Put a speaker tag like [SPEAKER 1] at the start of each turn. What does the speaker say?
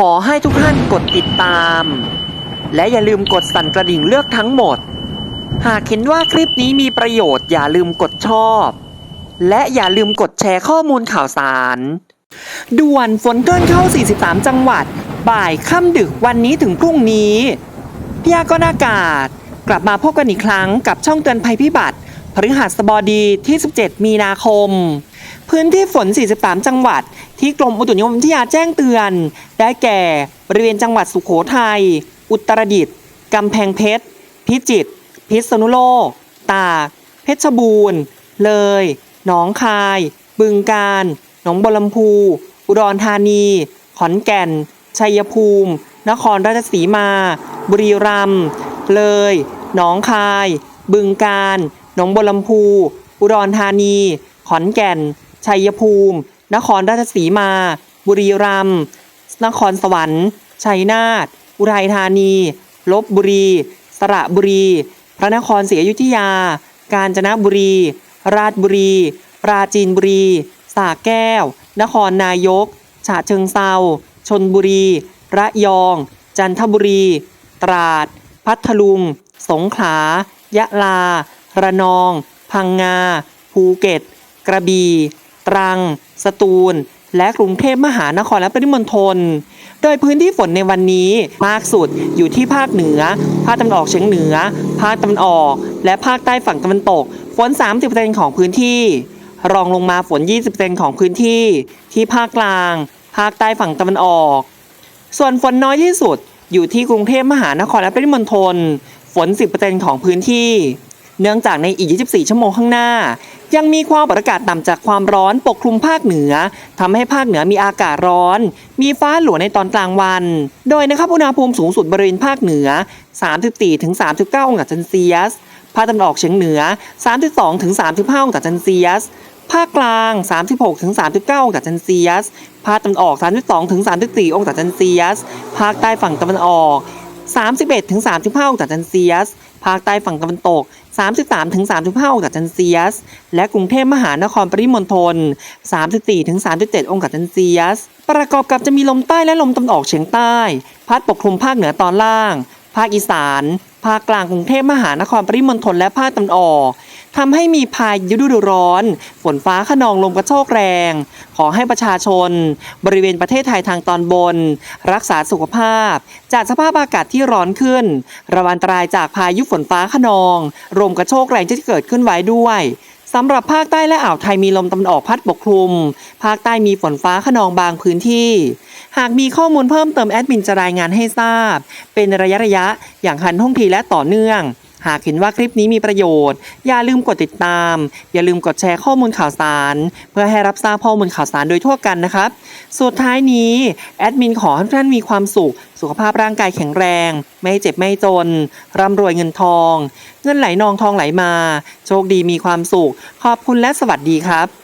[SPEAKER 1] ขอให้ทุกท่านกดติดตาม และอย่าลืมกดสั่นกระดิ่งเลือกทั้งหมด หากเห็นว่าคลิปนี้มีประโยชน์อย่าลืมกดชอบ และอย่าลืมกดแชร์ข้อมูลข่าวสาร ด่วนฝนเกินเข้า 43 จังหวัด บ่ายค่ำดึกวันนี้ถึงพรุ่งนี้พยากรณ์อากาศ กลับมาพบกันอีกครั้งกับช่องเตือนภัยพิบัติพฤหัสบดีที่ 17 มีนาคม พื้นที่ฝน 43 จังหวัด ที่กรมอุตุนิยมวิทยาแจ้งเตือน ได้แก่บริเวณจังหวัดสุโขทัย อุตรดิตถ์กำแพงเพชร พิจิตร พิษณุโลก ตาก เพชรบูรณ์ เลย หนองคาย บึงกาฬ หนองบัวลำพู อุดรธานี ขอนแก่น ชัยภูมิ นครราชสีมา บุรีรัมย์ เลย หนองคาย บึงกาฬ หนองบัวลำพู อุดรธานี ขอนแก่น ชัยภูมิ นครราชสีมา บุรีรัมย์นครสวรรค์ ชัยนาท อุทัยธานี ลบบุรี สระบุรี พระนครศรีอยุธยา กาญจนบุรี ราชบุรี ปราจีนบุรีสระแก้ว นครนายก ฉะเชิงเซาชนบุรี ระยอง จันทบุรี ตราด พัทลุง สงขลา ยะลา ระนอง พังงา ภูเก็ต กระบี่ ตรัง สตูล และกรุงเทพมหานครและปริมณฑล โดยพื้นที่ฝนในวันนี้มากสุดอยู่ที่ภาคเหนือ ภาคตะวันออกเฉียงเหนือ ภาคตะวันออก และภาคใต้ฝั่งตะวันตก ฝน 30%ของพื้นที่ รองลงมาฝน 20%ของพื้นที่ ที่ภาคกลาง ภาคใต้ฝั่งตะวันออก ส่วนฝนน้อยที่สุดอยู่ที่กรุงเทพมหานครและปริมณฑล ฝน 10%ของพื้นที่ เนื่องจากในอีก 24 ชั่วโมงข้างหน้า ยังมีความกดอากาศต่ำจากความร้อนปกคลุมภาคเหนือทำให้ภาคเหนือมีอากาศร้อน มีฟ้าหลัวในตอนกลางวัน โดยนะครับอุณหภูมิสูงสุดบริเวณภาคเหนือ 34-39 องศาเซนเซียส ภาคตะวันออกเฉียงเหนือ 32-35 องศาเซนเซียสภาคกลาง 36-39 องศาเซนเซียส ภาคตะวันออก 32-34 องศาเซนเซียส ภาคใต้ฝั่งตะวันออก 31-35องศาเซนเซียส ภาคใต้ฝั่งตะวันตก 33-35องศาเซนเซียส และกรุงเทพมหานครปริมณฑล 34-37องศาเซนเซียส ประกอบกับจะมีลมใต้และลมตะวันออกเฉียงใต้ พัดปกคลุมภาคเหนือตอนล่าง ภาคอีสาน ภาคกลางกรุงเทพมหานครปริมณฑลและภาคตะวันออกทำให้มีพายุฤดูร้อน ฝนฟ้าขนองลมกระโชกแรง ขอให้ประชาชน บริเวณประเทศไทยทางตอนบน รักษาสุขภาพ จากสภาพอากาศที่ร้อนขึ้น ระวังอันตรายจากพายุฝนฟ้าขนองลมกระโชกแรงที่จะเกิดขึ้นไว้ด้วย สำหรับภาคใต้และอ่าวไทยมีลมตะวันออกพัดปกคลุม ภาคใต้มีฝนฟ้าขนองบางพื้นที่ หากมีข้อมูลเพิ่มเติมแอดมินจะรายงานให้ทราบ เป็นระยะระยะๆอย่างทันท่วงทีและต่อเนื่อง หากเห็นว่าคลิปนี้มีประโยชน์ อย่าลืมกดติดตาม อย่าลืมกดแชร์ข้อมูลข่าวสาร เพื่อให้รับทราบข้อมูลข่าวสารโดยทั่วกันนะครับ สุดท้ายนี้แอดมินขอให้ท่านมีความสุข สุขภาพร่างกายแข็งแรง ไม่เจ็บไม่จน ร่ำรวยเงินทอง เงินไหลนองทองไหลมา โชคดีมีความสุข ขอบคุณและสวัสดีครับ